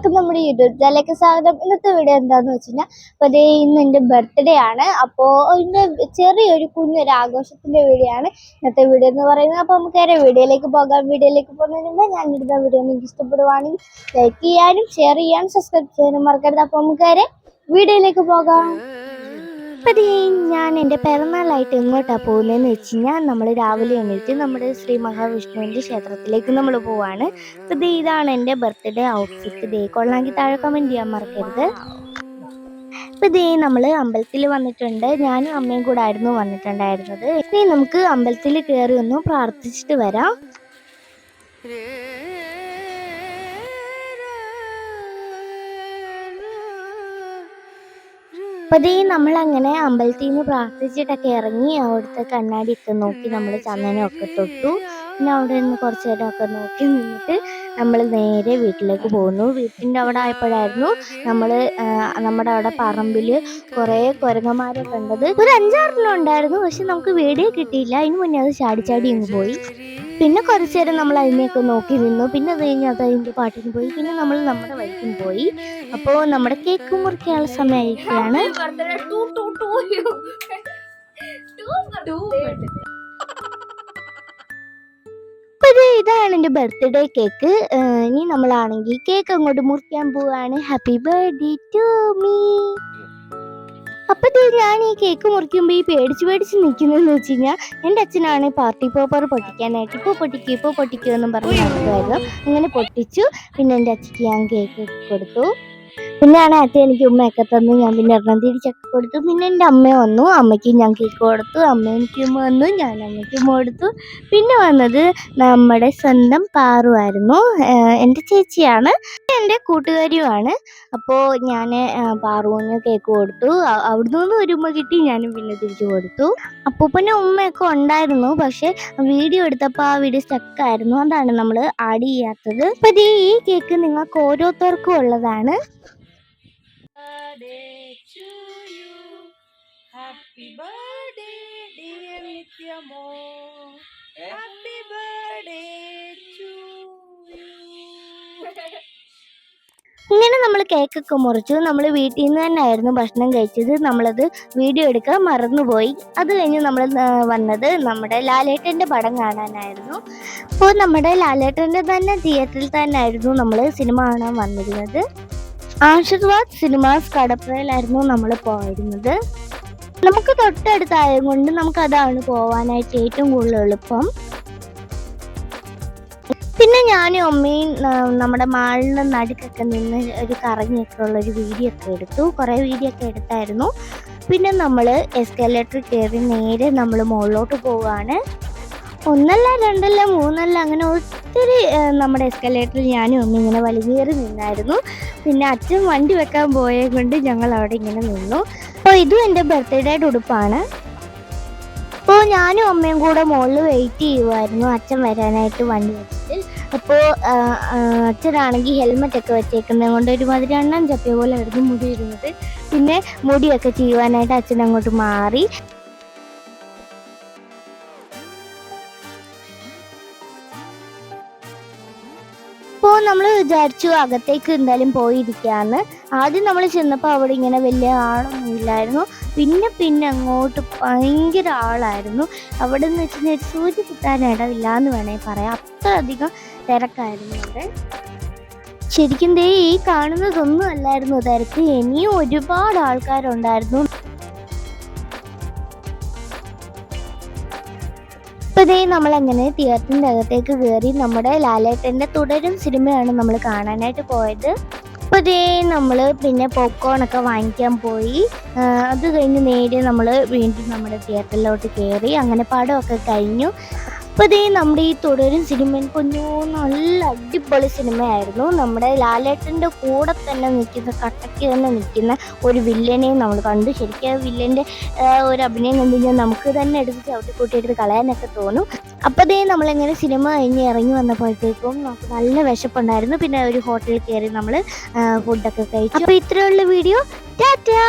എല്ലാവർക്കും നമ്മുടെ യൂട്യൂബ് ചാനലിലേക്ക് സ്വാഗതം. ഇന്നത്തെ വീഡിയോ എന്താന്ന് വെച്ച് കഴിഞ്ഞാൽ അപ്പോൾ ഇന്ന് എന്റെ ബർത്ത്ഡേ ആണ്. അപ്പോൾ എന്റെ ചെറിയൊരു കുഞ്ഞൊരു ആഘോഷത്തിന്റെ വീഡിയോ ആണ് ഇന്നത്തെ വീഡിയോ എന്ന് പറയുന്നത്. അപ്പോൾ നമുക്ക് നേരെ വീഡിയോയിലേക്ക് പോകാം. വീഡിയോയിലേക്ക് പോകുന്നതിന് മുമ്പ് ഞാൻ ഇടുന്ന വീഡിയോ നിങ്ങൾക്ക് ഇഷ്ടപ്പെടുവാണെങ്കിൽ ലൈക്ക് ചെയ്യാനും ഷെയർ ചെയ്യാനും സബ്സ്ക്രൈബ് ചെയ്യാനും മറക്കരുത്. അപ്പോൾ നമുക്ക് നേരെ വീഡിയോയിലേക്ക് പോകാം. അപ്പോൾ ഞാൻ എന്റെ പിറന്നാളായിട്ട് എങ്ങോട്ടാണ് പോകുന്നതെന്ന് വെച്ച് കഴിഞ്ഞാൽ നമ്മൾ രാവിലെ എണീറ്റ് നമ്മുടെ ശ്രീ മഹാവിഷ്ണുവിന്റെ ക്ഷേത്രത്തിലേക്ക് നമ്മൾ പോവാണ്. അപ്പം ഇതാണ് എന്റെ ബർത്ത്ഡേ ഔട്ട്ഫിറ്റ്. ദേ കൊള്ളാമെങ്കിൽ താഴെ കമന്റ് ചെയ്യാൻ മറക്കരുത്. അപ്പം നമ്മൾ അമ്പലത്തിൽ വന്നിട്ടുണ്ട്. ഞാനും അമ്മയും കൂടെ ആയിരുന്നു വന്നിട്ടുണ്ടായിരുന്നത്. ഇനി നമുക്ക് അമ്പലത്തിൽ കയറി ഒന്ന് പ്രാർത്ഥിച്ചിട്ട് വരാം. അപ്പോൾ നമ്മളങ്ങനെ അമ്പലത്തിൽ നിന്ന് പ്രാർത്ഥിച്ചിട്ടൊക്കെ ഇറങ്ങി അവിടുത്തെ കണ്ണാടിയൊക്കെ നോക്കി നമ്മൾ ചന്ദനമൊക്കെ തൊട്ടു. പിന്നെ അവിടെ നിന്ന് കുറച്ച് നേരമൊക്കെ നോക്കി നിന്നിട്ട് നമ്മൾ നേരെ വീട്ടിലേക്ക് പോകുന്നു. വീട്ടിന്റെ അവിടെ ആയപ്പോഴായിരുന്നു നമ്മൾ നമ്മുടെ അവിടെ പറമ്പിൽ കുറേ കുരങ്ങന്മാരെ കണ്ടത്. ഒരു അഞ്ചാറെണ്ണം ഉണ്ടായിരുന്നു പക്ഷെ നമുക്ക് വീഡിയോ കിട്ടിയില്ല. അതിന് മുന്നേ അത് ചാടി ചാടി അങ്ങ് പോയി. പിന്നെ കുറച്ചു നേരം നമ്മൾ അതിനെയൊക്കെ നോക്കി നിന്നു. പിന്നെ അത് കഴിഞ്ഞ് അത് അതിന്റെ പാട്ടിന് പോയി. പിന്നെ നമ്മൾ നമ്മുടെ വഴിക്കും പോയി. അപ്പോൾ നമ്മുടെ കേക്ക് മുറിക്കാനുള്ള സമയമായിരിക്കുകയാണ്. ഇതാണ് എന്റെ ബർത്ത്ഡേ കേക്ക്. ഇനി നമ്മളാണെങ്കിൽ കേക്ക് അങ്ങോട്ട് മുറിക്കാൻ പോവാണ്. ഹാപ്പി ബർത്ത്ഡേ ടു മീ അപ്പൊ ദേ ഞാൻ ഈ കേക്ക് മുറിക്കുമ്പോൾ ഈ പേടിച്ച് പേടിച്ച് നിൽക്കുന്നതെന്ന് വെച്ച് കഴിഞ്ഞാൽ എന്റെ അച്ഛനാണ് പാർട്ടി പോപ്പർ പൊട്ടിക്കാനായിട്ട് ഇപ്പോൾ പൊട്ടിക്കും ഇപ്പോൾ പൊട്ടിക്കും എന്നും പറഞ്ഞ് അങ്ങനെ പൊട്ടിച്ചു. പിന്നെ എന്റെ അച്ഛക്ക് ഞാൻ കേക്ക് കൊടുത്തു. പിന്നെയാണ് അച്ഛൻ എനിക്ക് ഉമ്മയൊക്കെ തന്നു. ഞാൻ പിന്നെ എണ്ണം തിരിച്ചൊക്കെ കൊടുത്തു. പിന്നെ എന്റെ അമ്മ വന്നു. അമ്മയ്ക്ക് ഞാൻ കേക്ക് കൊടുത്തു. അമ്മ എനിക്ക് ഉമ്മ വന്നു. ഞാൻ അമ്മയ്ക്ക് ഉമ്മ കൊടുത്തു. പിന്നെ വന്നത് നമ്മുടെ സ്വന്തം പാറുവായിരുന്നു. എന്റെ ചേച്ചിയാണ്. എന്റെ കൂട്ടുകാരിയുമാണ്. അപ്പോൾ ഞാൻ പാറുവിന് കേക്ക് കൊടുത്തു. അവിടുന്ന് നിന്ന് ഒരു കിട്ടി ഞാനും പിന്നെ തിരിച്ചു കൊടുത്തു. അപ്പൂപ്പന്റെ ഉമ്മയൊക്കെ ഉണ്ടായിരുന്നു പക്ഷെ വീഡിയോ എടുത്തപ്പോൾ ആ വീഡിയോ സ്റ്റക്കായിരുന്നു അതാണ് നമ്മൾ ആഡ് ചെയ്യാത്തത്. അപ്പം ഈ കേക്ക് നിങ്ങൾക്ക് ഓരോരുത്തർക്കും ഉള്ളതാണ്. Happy birthday, നമ്മൾ കേക്കൊക്കെ മുറിച്ചു നമ്മൾ വീട്ടിൽ നിന്ന് തന്നെയായിരുന്നു ഭക്ഷണം കഴിച്ചത്. നമ്മളത് വീഡിയോ എടുക്കാൻ മറന്നുപോയി. അത് കഴിഞ്ഞ് നമ്മൾ വന്നത് നമ്മുടെ ലാലേട്ടന്റെ പടം കാണാനായിരുന്നു. അപ്പോൾ നമ്മുടെ ലാലേട്ടന്റെ തന്നെ തിയേറ്ററിൽ തന്നെ ആയിരുന്നു നമ്മൾ സിനിമ കാണാൻ വന്നിരുന്നത്. ആശീർവാദ് സിനിമാസ് കടപ്പുറയിലായിരുന്നു നമ്മൾ പോയിരുന്നത്. നമുക്ക് തൊട്ടടുത്തായത് കൊണ്ട് നമുക്കതാണ് പോവാനായിട്ട് ഏറ്റവും കൂടുതൽ എളുപ്പം. ഞാനും അമ്മയും നമ്മുടെ മാളിന്റെ നടുക്കൊക്കെ നിന്ന് ഒരു ഒരു വീഡിയോ ഒക്കെ എടുത്തു. കുറേ വീഡിയോ ഒക്കെ എടുത്തായിരുന്നു. പിന്നെ നമ്മൾ എസ്കലേറ്റർ കയറി നേരെ നമ്മൾ മുകളിലോട്ട് പോവുകയാണ്. ഒന്നല്ല രണ്ടല്ല മൂന്നല്ല അങ്ങനെ ഒത്തിരി നമ്മുടെ എസ്കലേറ്ററിൽ ഞാനും അമ്മ ഇങ്ങനെ വലിഞ്ഞേറി നിന്നായിരുന്നു. പിന്നെ അച്ഛൻ വണ്ടി വെക്കാൻ പോയത് കൊണ്ട് ഞങ്ങൾ അവിടെ ഇങ്ങനെ നിന്നു. അപ്പോൾ ഇതും എന്റെ ബർത്ത്ഡേയുടെ ഉടുപ്പാണ്. അപ്പോൾ ഞാനും അമ്മയും കൂടെ മുകളിൽ വെയിറ്റ് ചെയ്യുമായിരുന്നു അച്ഛൻ വരാനായിട്ട് വണ്ടി വെച്ചിട്ട് അപ്പോൾ അച്ഛനാണെങ്കിൽ ഹെൽമെറ്റ് ഒക്കെ വെച്ചേക്കുന്നത് കൊണ്ട് ഒരുമാതിരി അണ്ണൻ ചപ്പിയ പോലെ ആയിരുന്നു മുടി ഇരുന്നത്. പിന്നെ മുടിയൊക്കെ ചെയ്യുവാനായിട്ട് അച്ഛൻ അങ്ങോട്ട് മാറി. അപ്പോൾ നമ്മൾ വിചാരിച്ചു അകത്തേക്ക് എന്തായാലും പോയിരിക്കാന്ന്. ആദ്യം നമ്മൾ ചെന്നപ്പോൾ അവിടെ ഇങ്ങനെ വലിയ ആളൊന്നും ഇല്ലായിരുന്നു. പിന്നെ പിന്നെ അങ്ങോട്ട് ഭയങ്കര ആളായിരുന്നു. അവിടെ നിന്ന് വെച്ച് കഴിഞ്ഞാൽ സൂര്യ കിട്ടാൻ ഇടവില്ല എന്ന് വേണമെങ്കിൽ പറയാം. അത്രയധികം തിരക്കായിരുന്നു അവിടെ. ശരിക്കും ദേ ഈ കാണുന്നതൊന്നും അല്ലായിരുന്നു. തിരക്ക്. ഇനിയും ഒരുപാട് ആൾക്കാരുണ്ടായിരുന്നു. ഇപ്പൊ ദേ നമ്മൾ അങ്ങനെ തിയേറ്ററിന്റെ അകത്തേക്ക് കയറി നമ്മുടെ ലാലേട്ടന്റെ തുടരും സിനിമയാണ് നമ്മൾ കാണാനായിട്ട് പോയത്. അപ്പൊ ദേ നമ്മൾ പിന്നെ പോപ്കോൺ ഒക്കെ വാങ്ങിക്കാൻ പോയി. അത് കഴിഞ്ഞ് നേരെ നമ്മൾ വീണ്ടും നമ്മുടെ തിയേറ്ററിലോട്ട് കയറി അങ്ങനെ പടമൊക്കെ കഴിഞ്ഞു. അപ്പോൾ നമ്മുടെ ഈ തുടരും സിനിമ കൊഞ്ഞോ നല്ല അടിപൊളി സിനിമയായിരുന്നു. നമ്മുടെ ലാലേട്ടന്റെ കൂടെ തന്നെ നിൽക്കുന്ന കട്ടയ്ക്ക് തന്നെ നിൽക്കുന്ന ഒരു വില്ലനെയും നമ്മൾ കണ്ടു. ശരിക്കും വില്ലന്റെ ഒരു അഭിനയം കണ്ടു കഴിഞ്ഞാൽ നമുക്ക് തന്നെ എടുത്ത് ചവിട്ടിക്കൂട്ടി എടുത്ത് കളയാനൊക്കെ തോന്നും. അപ്പോൾ നമ്മളിങ്ങനെ സിനിമ കഴിഞ്ഞ് ഇറങ്ങി വന്നപ്പോഴത്തേക്കും നമുക്ക് നല്ല വിശപ്പുണ്ടായിരുന്നു. പിന്നെ ഒരു ഹോട്ടലിൽ കയറി നമ്മൾ ഫുഡൊക്കെ കഴിച്ചു. അപ്പോൾ ഇത്രയുള്ള വീഡിയോ. ടാറ്റാ!